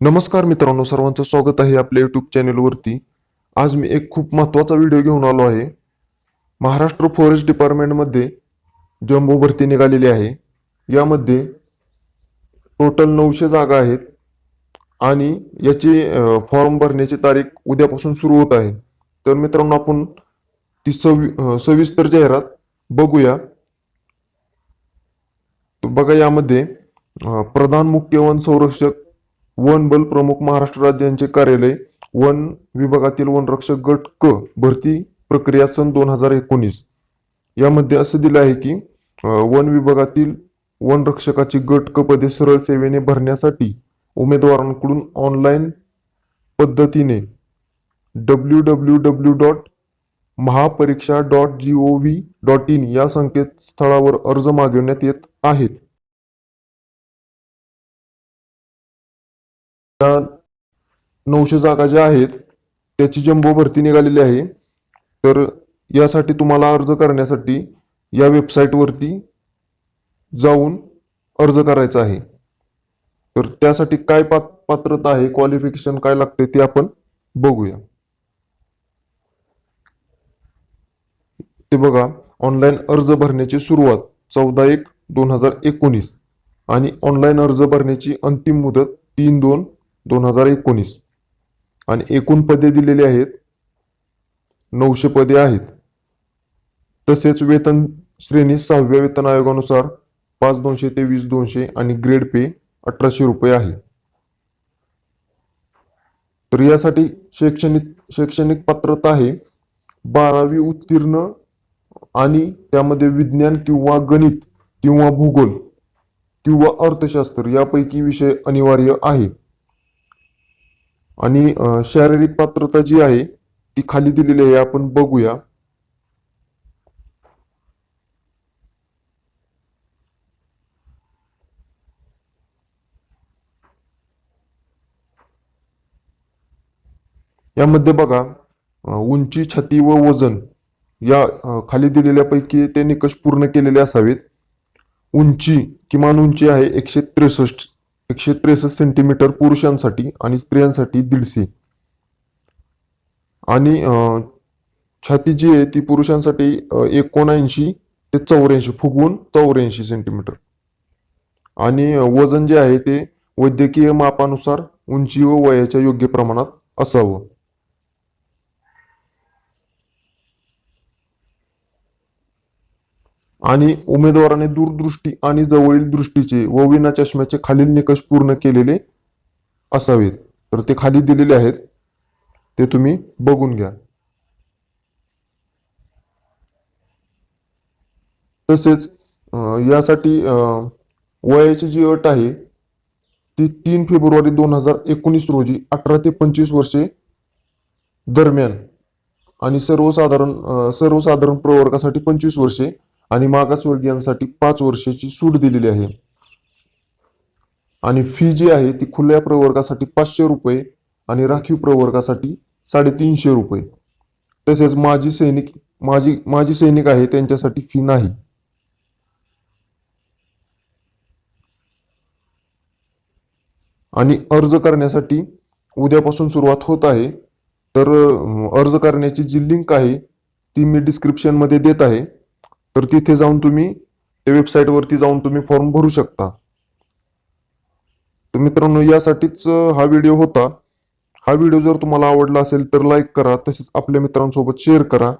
नमस्कार मित्रांनो सर्वांचं स्वागत आहे आपल्या यूट्यूब चॅनेलवरती आज मी एक खूप महत्त्वाचा व्हिडिओ घेऊन आलो आहे. महाराष्ट्र फॉरेस्ट डिपार्टमेंटमध्ये जम्बो भरती निघालेली आहे. यामध्ये टोटल नऊशे जागा आहेत आणि याची फॉर्म भरण्याची तारीख उद्यापासून सुरू होत आहे. तर मित्रांनो आपण ती सवि सविस्तर जाहिरात बघूया. बघा यामध्ये प्रधान मुख्य वन संरक्षक वन बल प्रमुख महाराष्ट्र राज्यांचे कार्यालय वन विभागातील वनरक्षक गट क भरती प्रक्रिया सन दोन हजार एकोणीस. यामध्ये असं दिलं आहे की वन विभागातील वनरक्षकाची गट क पदे सरळ सेवेने भरण्यासाठी उमेदवारांकडून ऑनलाईन पद्धतीने W W W dot Mahapariksha dot G O V dot in या संकेतस्थळावर अर्ज मागवण्यात येत आहेत. नऊशे जागा ज्या आहेत त्याची जम्बो भरती निघालेली आहे. तर यासाठी तुम्हाला अर्ज करण्यासाठी या वेबसाईटवरती जाऊन अर्ज करायचा आहे. तर त्यासाठी काय पात पात्रता आहे क्वालिफिकेशन काय लागते ते आपण बघूया. ते बघा ऑनलाईन अर्ज भरण्याची सुरुवात चौदा एक दोन हजार एकोणीस आणि ऑनलाईन अर्ज भरण्याची अंतिम मुदत तीन दोन दोन हजार एकोणीस. आणि एकूण पदे दिलेली आहेत नऊशे पदे आहेत. तसेच वेतन श्रेणी सहाव्या वेतन आयोगानुसार पाच दोनशे ते वीस दोनशे आणि ग्रेड पे अठराशे रुपये आहे. तर यासाठी शैक्षणिक शैक्षणिक पात्रता आहे. बारावी उत्तीर्ण आणि त्यामध्ये विज्ञान किंवा गणित किंवा भूगोल किंवा अर्थशास्त्र यापैकी विषय अनिवार्य आहे. आणि शारीरिक पात्रता जी आहे ती खाली दिलेली आहे. आपण बघूया. यामध्ये बघा उंची छाती व वजन या खाली दिलेल्यापैकी ते निकष पूर्ण केलेले असावेत. उंची किमान उंची आहे एकशे त्रेसष्ट. एकशे त्रेसष्ट सेंटीमीटर पुरुषांसाठी आणि स्त्रियांसाठी दीडशे. आणि छाती जी आहे ती पुरुषांसाठी एकोणऐंशी ते चौऱ्याऐंशी फुगवून चौऱ्याऐंशी सेंटीमीटर आणि वजन जे आहे ते वैद्यकीय मापानुसार उंची व वयाच्या योग्य प्रमाणात असावं. आणि उमेदवाराने दूरदृष्टी आणि जवळील दृष्टीचे व विना चष्म्याचे खालील निकष पूर्ण केलेले असावेत. तर ते खाली दिलेले आहेत. ते तुम्ही बघून घ्या. तसेच यासाठी वयाची जी अट आहे ती तीन फेब्रुवारी दोन हजार एकोणीस रोजी अठरा ते पंचवीस वर्षे दरम्यान आणि सर्वसाधारण सर्वसाधारण प्रवर्गासाठी पंचवीस वर्षे आणि मागासवर्गीयांसाठी पाच वर्षाची सूट दिलेली आहे. आणि फी जी आहे ती खुल्या प्रवर्गासाठी पाचशे रुपये आणि राखीव प्रवर्गासाठी साडेतीनशे रुपये. तसेच माजी सैनिक माजी माजी सैनिक आहे त्यांच्यासाठी फी नाही. आणि अर्ज करण्यासाठी उद्यापासून सुरुवात होत आहे. तर अर्ज करण्याची जी लिंक आहे ती मी डिस्क्रिप्शनमध्ये देत आहे. तर तिथे जाऊन तुम्ही त्या वेबसाईटवरती जाऊन तुम्ही फॉर्म भरू शकता. तर मित्रांनो यासाठीच हा व्हिडिओ होता. हा व्हिडिओ जर तुम्हाला आवडला असेल तर लाईक करा. तसेच आपल्या मित्रांसोबत शेअर करा.